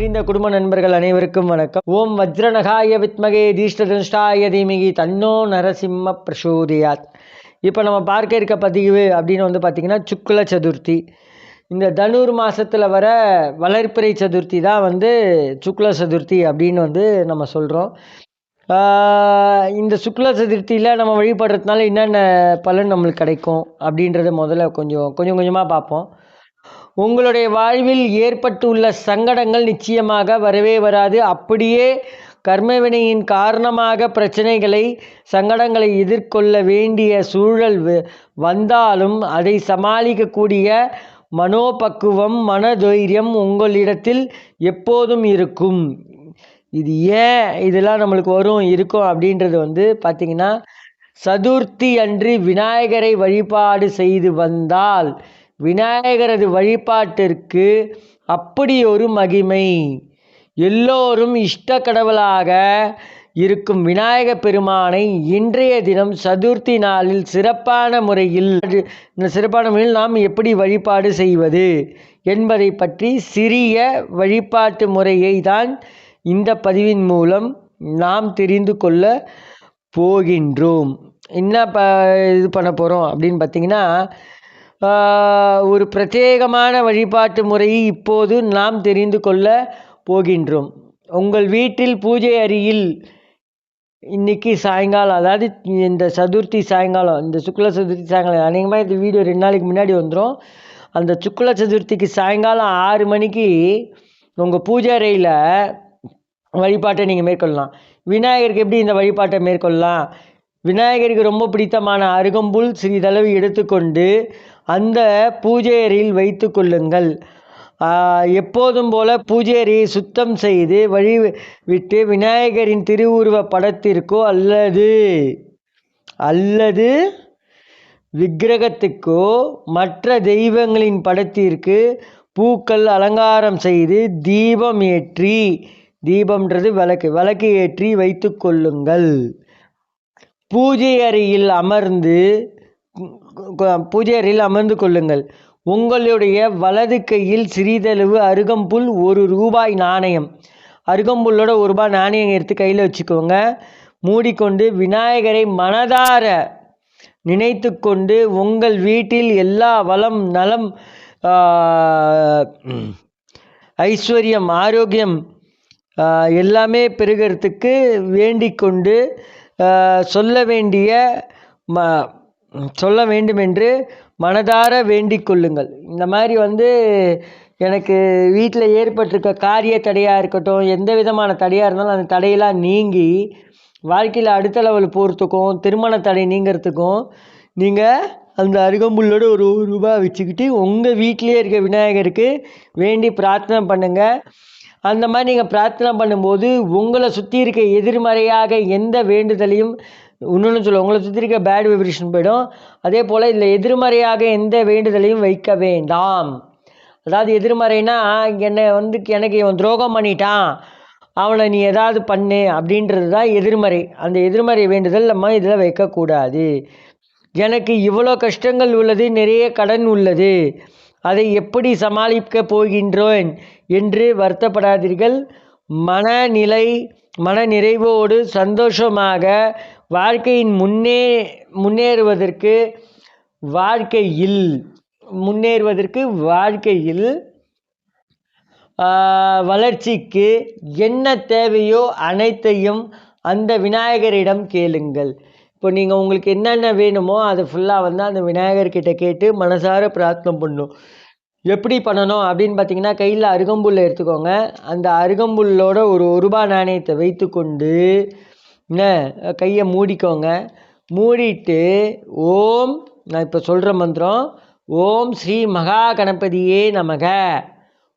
அறிந்த குடும்ப நண்பர்கள் அனைவருக்கும் வணக்கம். ஓம் வஜ்ரநகாய வித்மகே தீஷ்டதனுஷ்டாய தீமிகி தன்னோ நரசிம்ம பிரசோதியாத். இப்போ நம்ம பார்க்க இருக்க பதிவு அப்படின்னு வந்து பார்த்திங்கன்னா சுக்ல சதுர்த்தி. இந்த தனுர் மாதத்தில் வர வளர்ப்பிறை சதுர்த்தி தான் வந்து சுக்ல சதுர்த்தி அப்படின்னு வந்து நம்ம சொல்கிறோம் இந்த சுக்ல சதுர்த்தியில் நம்ம வழிபடுறதுனால என்னென்ன பலன் நம்மளுக்கு கிடைக்கும் அப்படின்றத முதல்ல கொஞ்சம் கொஞ்சம் கொஞ்சமாக பார்ப்போம். உங்களுடைய வாழ்வில் ஏற்பட்டுள்ள சங்கடங்கள் நிச்சயமாக வரவே வராது. அப்படியே கர்மவினையின் காரணமாக பிரச்சனைகளை சங்கடங்களை எதிர்கொள்ள வேண்டிய சூழல் வந்தாலும் அதை சமாளிக்கக்கூடிய மனோபக்குவம் மனதைரியம் உங்களிடத்தில் எப்போதும் இருக்கும். இது ஏன் இதெல்லாம் நம்மளுக்கு வரும் இருக்கும் அப்படின்றது வந்து பார்த்திங்கன்னா சதுர்த்தி அன்று விநாயகரை வழிபாடு செய்து வந்தால் விநாயகரது வழிபாட்டிற்கு அப்படி ஒரு மகிமை. எல்லோரும் இஷ்ட கடவுளாக இருக்கும் விநாயக பெருமானை இன்றைய தினம் சதுர்த்தி நாளில் சிறப்பான முறையில் சிறப்பான முறையில் நாம் எப்படி வழிபாடு செய்வது என்பதை பற்றி சிறிய வழிபாட்டு முறையை தான் இந்த பதிவின் மூலம் நாம் தெரிந்து கொள்ள போகின்றோம். என்ன ப இது பண்ண போகிறோம் அப்படின்னு பார்த்திங்கன்னா ஒரு பிரத்யேகமான வழிபாட்டு முறையை இப்போது நாம் தெரிந்து கொள்ள போகின்றோம். உங்கள் வீட்டில் பூஜை அறையில் இன்றைக்கி சாயங்காலம் அதாவது இந்த சதுர்த்தி சாயங்காலம் இந்த சுக்ல சதுர்த்தி சாயங்காலம் அநேகமாக இந்த வீடியோ ரெண்டு நாளைக்கு முன்னாடி வந்துடும் அந்த சுக்ல சதுர்த்திக்கு சாயங்காலம் ஆறு மணிக்கு உங்கள் பூஜை அறையில் வழிபாட்டை நீங்கள் மேற்கொள்ளலாம். விநாயகருக்கு எப்படி இந்த வழிபாட்டை மேற்கொள்ளலாம்? விநாயகருக்கு ரொம்ப பிடித்தமான அருகம்புல் சிறிதளவு எடுத்துக்கொண்டு அந்த பூஜை அறையில் வைத்து கொள்ளுங்கள். எப்போதும் போல பூஜையறையை சுத்தம் செய்து வழி விட்டு விநாயகரின் திருவுருவ படத்திற்கோ அல்லது அல்லது விக்கிரகத்துக்கோ மற்ற தெய்வங்களின் படத்திற்கு பூக்கள் அலங்காரம் செய்து தீபம் ஏற்றி தீபம்ன்றது விளக்கு விளக்கு ஏற்றி வைத்து கொள்ளுங்கள். பூஜை அறையில் அமர்ந்து பூஜை அமர்ந்து கொள்ளுங்கள். உங்களுடைய வலது கையில் சிறிதளவு அருகம்புல் ஒரு ரூபாய் நாணயம். அருகம்புல்லோட ஒரு ரூபாய் நாணயம் எடுத்து கையில் வச்சுக்கோங்க. மூடிக்கொண்டு விநாயகரை மனதார நினைத்து கொண்டு உங்கள் வீட்டில் எல்லா வளம் நலம் ஐஸ்வர்யம் ஆரோக்கியம் எல்லாமே பெருகிறதுக்கு வேண்டிக் கொண்டு சொல்ல வேண்டிய ம சொல்ல வேண்டும் என்று மனதார வேண்டிக் கொள்ளுங்கள். இந்த மாதிரி வந்து எனக்கு வீட்டில் ஏற்பட்டிருக்க காரிய தடையாக இருக்கட்டும் எந்த விதமான தடையாக இருந்தாலும் அந்த தடையெல்லாம் நீங்கி வாழ்க்கையில் அடுத்த லெவல் போகிறதுக்கும் திருமண தடை நீங்கிறதுக்கும் நீங்கள் அந்த அருகம்புல்லோடு ஒரு ரூபா வச்சுக்கிட்டு உங்கள் வீட்டிலே இருக்க விநாயகருக்கு வேண்டி பிரார்த்தனை பண்ணுங்கள் அந்த மாதிரி நீங்கள் பிரார்த்தனை பண்ணும்போது உங்களை சுற்றி இருக்க எதிர்மறையாக எந்த வேண்டுதலையும் இன்னொன்று சொல்ல உங்களை சுற்றி இருக்க பேட் வைப்ரேஷன் போயிடும். அதே போல் இதில் எதிர்மறையாக எந்த வேண்டுதலையும் வைக்க வேண்டாம். அதாவது எதிர்மறைனா என்னை வந்து எனக்கு இவன் துரோகம் பண்ணிட்டான். அவனை நீ ஏதாவது பண்ணு அப்படின்றது தான் எதிர்மறை. அந்த எதிர்மறை வேண்டுதல் நம்ம இதில் வைக்கக்கூடாது. எனக்கு இவ்வளோ கஷ்டங்கள் உள்ளது நிறைய கடன் உள்ளது. அதை எப்படி சமாளிக்கப் போகின்றோன் என்று வருத்தப்படாதீர்கள். மனநிலை மன நிறைவோடு சந்தோஷமாக வாழ்க்கையின் முன்னே முன்னேறுவதற்கு வாழ்க்கையில் முன்னேறுவதற்கு வாழ்க்கையில் வளர்ச்சிக்கு என்ன தேவையோ அனைத்தையும் அந்த விநாயகரிடம் கேளுங்கள். இப்போ நீங்கள் உங்களுக்கு என்னென்ன வேணுமோ அதை ஃபுல்லாக வந்து அந்த விநாயகர்கிட்ட கேட்டு மனசார பிரார்த்தனை பண்ணும். எப்படி பண்ணணும் அப்படின்னு பார்த்தீங்கன்னா கையில் அருகம்புல்லை எடுத்துக்கோங்க. அந்த அருகம்புல்லோட ஒரு ஒரு ரூபா நாணயத்தை வைத்து கொண்டு என்ன? கையை மூடிக்கோங்க. மூடிட்டு ஓம் நான் இப்போ சொல்கிற மந்திரம் ஓம் ஸ்ரீ மகா கணபதியே நமக.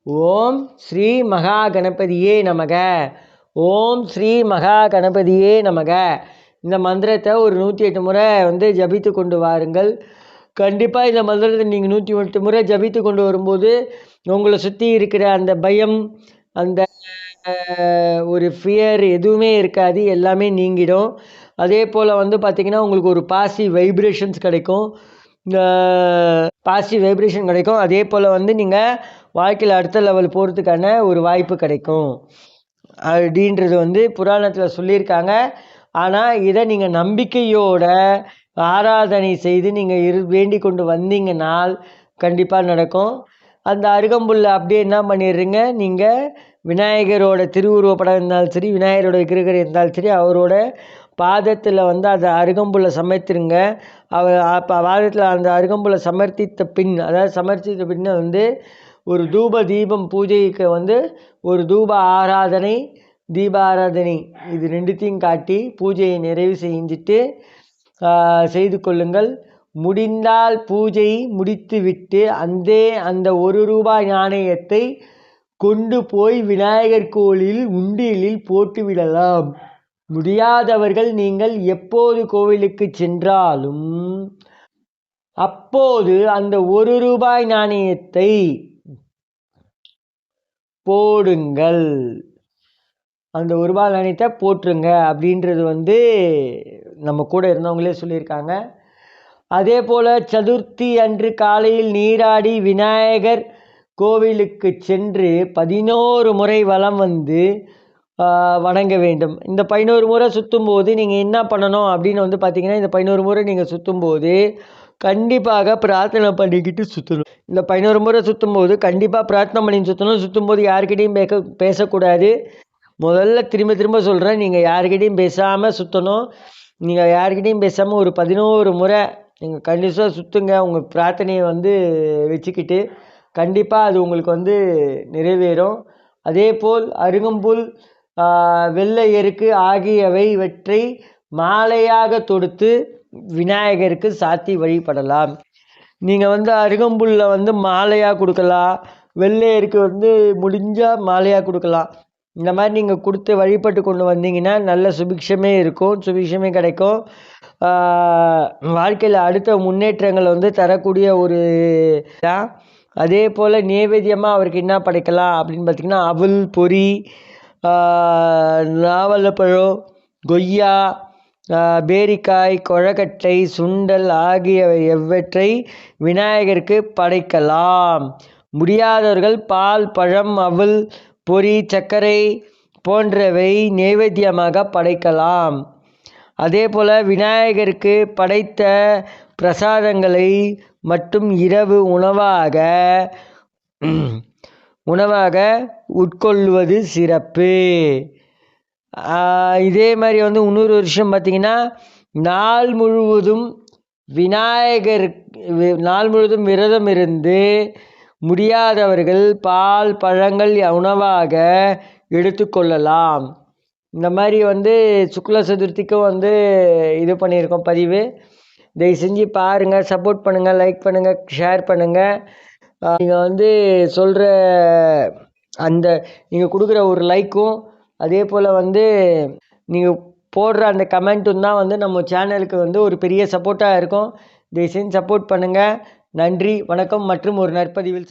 ஓம் ஸ்ரீ மகா கணபதியே நமக. ஓம் ஸ்ரீ மகா கணபதியே நமக. இந்த மந்திரத்தை ஒரு நூற்றி எட்டு முறை வந்து ஜபித்து கொண்டு வாருங்கள். கண்டிப்பாக இந்த மந்திரத்தை நீங்கள் நூற்றி எட்டு முறை ஜபித்து கொண்டு வரும்போது உங்களை சுற்றி இருக்கிற அந்த பயம் அந்த ஒரு ஃபியர் எதுவுமே இருக்காது. எல்லாமே நீங்கிடும். அதே போல் வந்து பார்த்திங்கன்னா உங்களுக்கு ஒரு பாசிவ் வைப்ரேஷன்ஸ் கிடைக்கும். பாசிட்டிவ் வைப்ரேஷன் கிடைக்கும். அதே போல் வந்து நீங்கள் வாழ்க்கையில் அடுத்த லெவல் போகிறதுக்கான ஒரு வாய்ப்பு கிடைக்கும். அப்படின்றது வந்து புராணத்தில் சொல்லியிருக்காங்க. ஆனால் இதை நீங்கள் நம்பிக்கையோட ஆராதனை செய்து நீங்கள் இரு வேண்டி கொண்டு வந்தீங்கன்னால் கண்டிப்பாக நடக்கும். அந்த அருகம்புல்லை அப்படியே என்ன பண்ணிடுறீங்க? நீங்கள் விநாயகரோட திருவுருவ படம் இருந்தாலும் சரி விநாயகரோட விக்கிரகர் இருந்தாலும் சரி அவரோட பாதத்தில் வந்து அந்த அருகம்புல்லை சமர்த்திருங்க அவர் அப்போ பாதத்தில் அந்த அருகம்புல்லை சமர்த்தித்த பின் அதாவது சமர்த்தித்த பின்ன வந்து ஒரு தூப தீபம் பூஜைக்கு வந்து ஒரு தூப ஆராதனை தீப ஆராதனை இது ரெண்டுத்தையும் காட்டி பூஜையை நிறைவு செஞ்சுட்டு செய்து கொள்ளுங்கள். முடிந்தால் பூஜை முடித்துவிட்டு அந்தே அந்த ஒரு ரூபாய் நாணயத்தை கொண்டு போய் விநாயகர் கோயிலில் உண்டியலில் போட்டுவிடலாம். முடியாதவர்கள் நீங்கள் எப்போது கோவிலுக்கு சென்றாலும் அப்போது அந்த ஒரு ரூபாய் நாணயத்தை போடுங்கள். அந்த ஒரு ரூபாய் நாணயத்தை போட்டுருங்க அப்படின்றது வந்து நம்ம கூட இருந்தவங்களே சொல்லியிருக்காங்க. அதே போல் சதுர்த்தி அன்று காலையில் நீராடி விநாயகர் கோவிலுக்கு சென்று பதினோரு முறை வலம் வந்து வணங்க வேண்டும். இந்த பதினோரு முறை சுற்றும் போது நீங்கள் என்ன பண்ணணும் அப்படின்னு வந்து பார்த்தீங்கன்னா இந்த பதினோரு முறை நீங்கள் சுற்றும் போது கண்டிப்பாக பிரார்த்தனை பண்ணிக்கிட்டு சுற்றணும் இந்த பதினோரு முறை சுற்றும் போது கண்டிப்பாக பிரார்த்தனை பண்ணி சுற்றணும் சுற்றும் போது யாருக்கிட்டையும் பேச பேசக்கூடாது. முதல்ல திரும்ப திரும்ப சொல்கிறேன் நீங்கள் யாருக்கிட்டையும் பேசாமல் சுற்றணும் நீங்கள் யாருக்கிட்டையும் பேசாமல் ஒரு பதினோரு முறை நீங்கள் கண்டிப்பாக சுற்றுங்க உங்கள் பிரார்த்தனையை வந்து வச்சுக்கிட்டு கண்டிப்பாக அது உங்களுக்கு வந்து நிறைவேறும். அதே போல் அருகம்புல் வெள்ளை எருக்கு ஆகியவை இவற்றை மாலையாக தொடுத்து விநாயகருக்கு சாத்தி வழிபடலாம். நீங்கள் வந்து அருகம்புல்ல வந்து மாலையாக கொடுக்கலாம். வெள்ளை எருக்கு வந்து முடிஞ்சால் மாலையாக கொடுக்கலாம். இந்த மாதிரி நீங்கள் கொடுத்து வழிபட்டு கொண்டு வந்தீங்கன்னா நல்ல சுபிக்ஷமே இருக்கும். சுபிக்ஷமே கிடைக்கும். வாழ்க்கையில் அடுத்த முன்னேற்றங்கள் வந்து தரக்கூடிய ஒரு அதே போல் நேவேத்தியமாக அவருக்கு என்ன படைக்கலாம் அப்படின்னு பார்த்திங்கன்னா அவல் பொரி நாவலப்பழம் கொய்யா பேரிக்காய் கொழக்கட்டை சுண்டல் ஆகியவை எவற்றை விநாயகருக்கு படைக்கலாம். முடியாதவர்கள் பால் பழம் அவல் பொரி சர்க்கரை போன்றவை நைவேத்தியமாக படைக்கலாம். அதே போல் விநாயகருக்கு படைத்த பிரசாதங்களை மட்டும் இரவு உணவாக உணவாக உட்கொள்வது சிறப்பு. இதே மாதிரி வந்து இன்னொரு விஷயம் பார்த்திங்கன்னா நாள் முழுவதும் விநாயகர் நாள் முழுவதும் விரதம் இருந்து முடியாதவர்கள் பால் பழங்கள் உணவாக எடுத்துக்கொள்ளலாம் இந்த மாதிரி வந்து சுக்ல சதுர்த்திக்கும் வந்து இது பண்ணியிருக்கோம் பதிவு. தயவு செஞ்சு பாருங்கள் சப்போர்ட் பண்ணுங்கள் லைக் பண்ணுங்கள் ஷேர் பண்ணுங்கள் நீங்கள் வந்து சொல்கிற அந்த நீங்கள் கொடுக்குற ஒரு லைக்கும் அதே போல் வந்து நீங்கள் போடுற அந்த கமெண்ட்டும் தான் வந்து நம்ம சேனலுக்கு வந்து ஒரு பெரிய சப்போர்ட்டாக இருக்கும். தயவு செஞ்சு சப்போர்ட் பண்ணுங்கள் நன்றி வணக்கம் மற்றும் ஒரு நற்பதிவில்